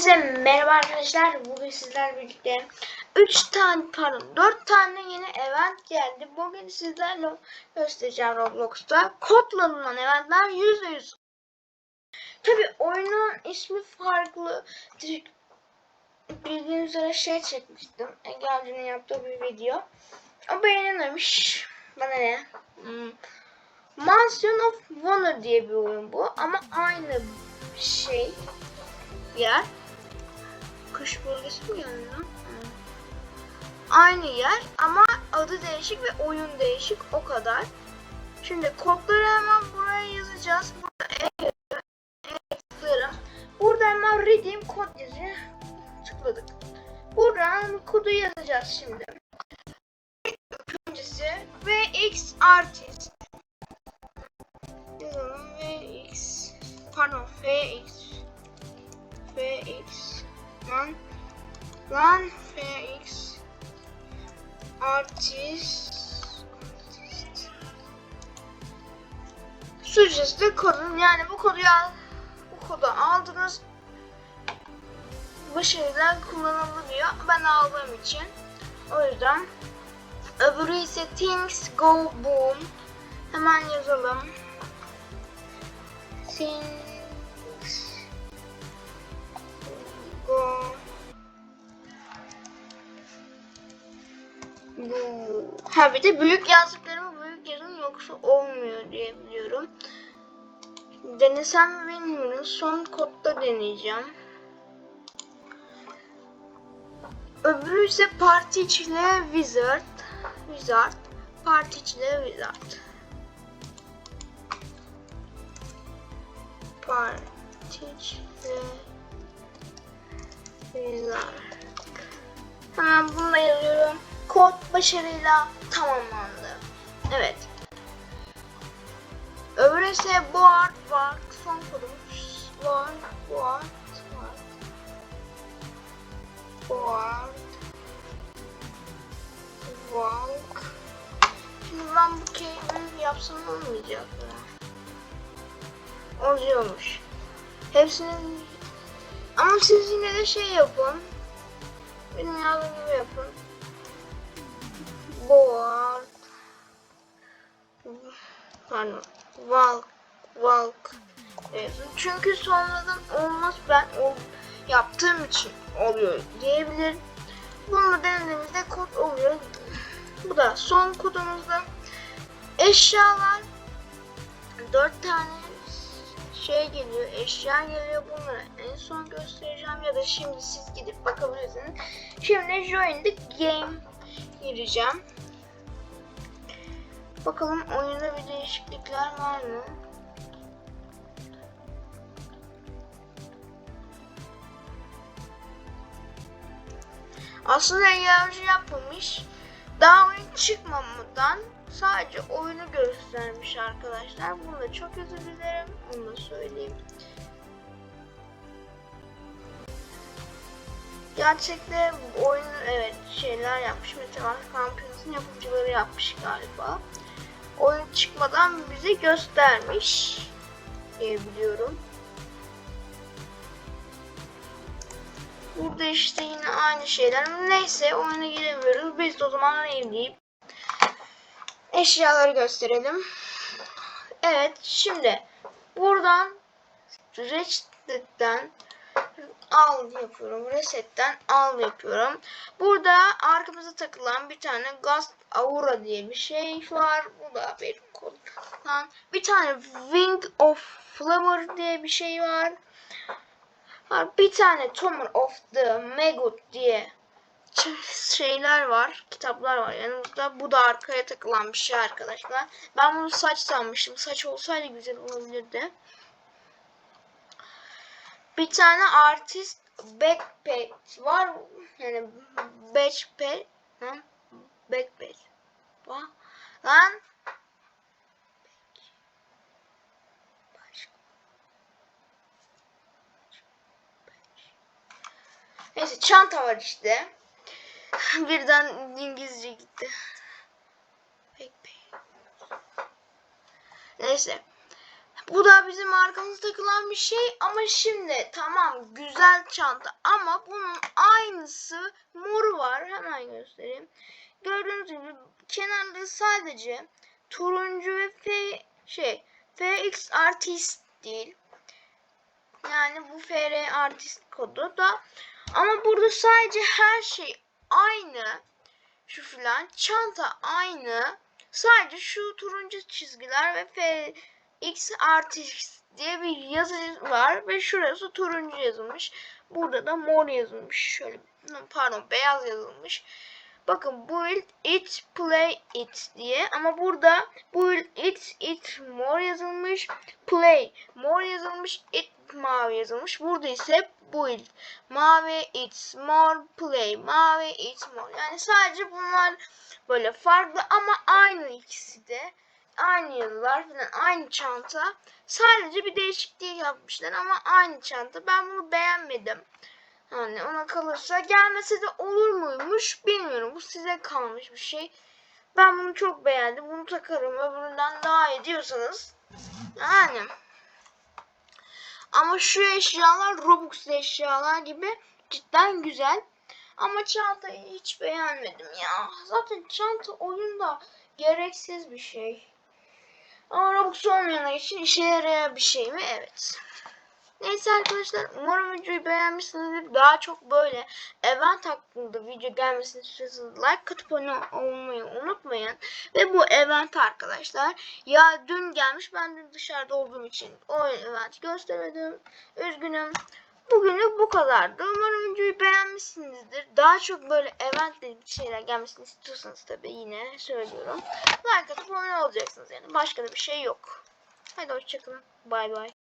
Hepinize merhaba arkadaşlar. Bugün sizlerle birlikte 3 tane pardon 4 tane yeni event geldi. Bugün sizlerle göstereceğim Roblox'ta. Kodla alınan eventler %100. Tabi oyunun ismi farklı. Bildiğiniz üzere şey çekmiştim. Ege'nin yaptığı bir video. O beğenilmemiş. Bana ne? Hmm. Mansion of Wonder diye bir oyun bu. Ama aynı şey yer. Kış bölgesi mi yani. Aynı yer ama adı değişik ve oyun değişik o kadar. Şimdi kodları hemen buraya yazacağız. Burada E. E. Burada hemen redeem kod yazıyor. Tıkladık. Buradan kodu yazacağız şimdi. Öncesi VX artist. Yazalım VX pardon VX fx lan. Lan. Fx artist. Sucesinde kodun yani bu kodu bu kodu aldınız. Başarıyla kullanılıyor ben aldığım için. O yüzden öbürü ise things go boom. Hemen yazalım. Things bir de büyük yazdıklarımı büyük yazın yoksa olmuyor diye biliyorum. Denesem mi bilmiyorum. Son kodda deneyeceğim. Öbürü ise parti içine wizard. Wizard. Parti içine wizard. Parti içine Güzel. Hemen bunu da yazıyorum. Kod başarıyla tamamlandı. Evet. İse board var. Son kodumuz. Board, board, board. Board. Walk. Şimdi ben bu kelimeyi yapsam olmayacak mı? Oluyormuş. Hepsinin ama siz yine de şey yapın. Benim yazdığım yapın. Pardon. Walk. Walk. Çünkü sonradan olmaz ben o yaptığım için oluyor diyebilir. Bunu denediğimizde kod oluyor. Bu da son kodumuzda eşyalar dört tane şey geliyor, eşya geliyor. Bunları en son göstereceğim ya da şimdi siz gidip bakabilirsiniz. Şimdi join the game gireceğim. Bakalım oyunda bir değişiklikler var mı? Aslında yardımcı yapılmış. Daha oyun çıkmamadan sadece oyunu göstermiş arkadaşlar. Bunu da çok özür dilerim. Onu da söyleyeyim. Gerçekte oyun evet şeyler yapmış. Meteor Campions'ın yapımcıları yapmış galiba. Oyun çıkmadan bize göstermiş diye biliyorum. Burada işte yine aynı şeyler. Neyse oyuna giremiyoruz. Biz de o zaman ne deyip eşyaları gösterelim. Evet şimdi buradan reset'ten al yapıyorum. Reset'ten al yapıyorum. Burada arkamıza takılan bir tane Ghost Aura diye bir şey var. Bu da bir koddan. Bir tane Wing of Flammer diye bir şey var. Bir tane Tomb of the Megut diye şeyler var, kitaplar var yanımızda. Bu da arkaya takılan bir şey arkadaşlar. Ben bunu saç sanmıştım. Saç olsaydı güzel olabilirdi. Bir tane artist backpack var. Yani backpack. Ha? Backpack. Lan. Neyse çanta var işte. Birden İngilizce gitti. Pek. Neyse. Bu da bizim arkamızda takılan bir şey ama şimdi tamam güzel çanta ama bunun aynısı moru var. Hemen göstereyim. Gördüğünüz gibi kenarda sadece turuncu ve F şey FX artist değil. Yani bu FR artist kodu da ama burada sadece her şey aynı. Şu filan çanta aynı. Sadece şu turuncu çizgiler ve FX artist diye bir yazı var ve şurası turuncu yazılmış. Burada da mor yazılmış. Şöyle pardon beyaz yazılmış. Bakın build it play it diye ama burada build it it mor yazılmış. Play mor yazılmış. It mavi yazılmış. Burada ise build mavi it mor play mavi it mor. Yani sadece bunlar böyle farklı ama aynı ikisi de. Aynı yazılar falan aynı çanta. Sadece bir değişikliği yapmışlar ama aynı çanta. Ben bunu beğenmedim. Yani ona kalırsa gelmese de olur muymuş bilmiyorum. Bu size kalmış bir şey. Ben bunu çok beğendim. Bunu takarım öbüründen daha iyi diyorsanız. Yani. Ama şu eşyalar Robux eşyalar gibi cidden güzel. Ama çantayı hiç beğenmedim ya. Zaten çanta oyunda gereksiz bir şey. Ama Robux olmayanlar için işe yarayan bir şey mi? Evet. Neyse arkadaşlar umarım videoyu beğenmişsinizdir. Daha çok böyle event hakkında video gelmesini istiyorsanız like atıp abone olmayı unutmayın. Ve bu event arkadaşlar ya dün gelmiş ben dün dışarıda olduğum için o event gösteremedim. Üzgünüm. Bugünlük bu kadardı. Umarım beğenmişsinizdir. Daha çok böyle eventli bir şeyler gelmesini istiyorsanız tabii yine söylüyorum. Like atıp olacaksınız yani. Başka da bir şey yok. Hadi hoşçakalın. Bay bay.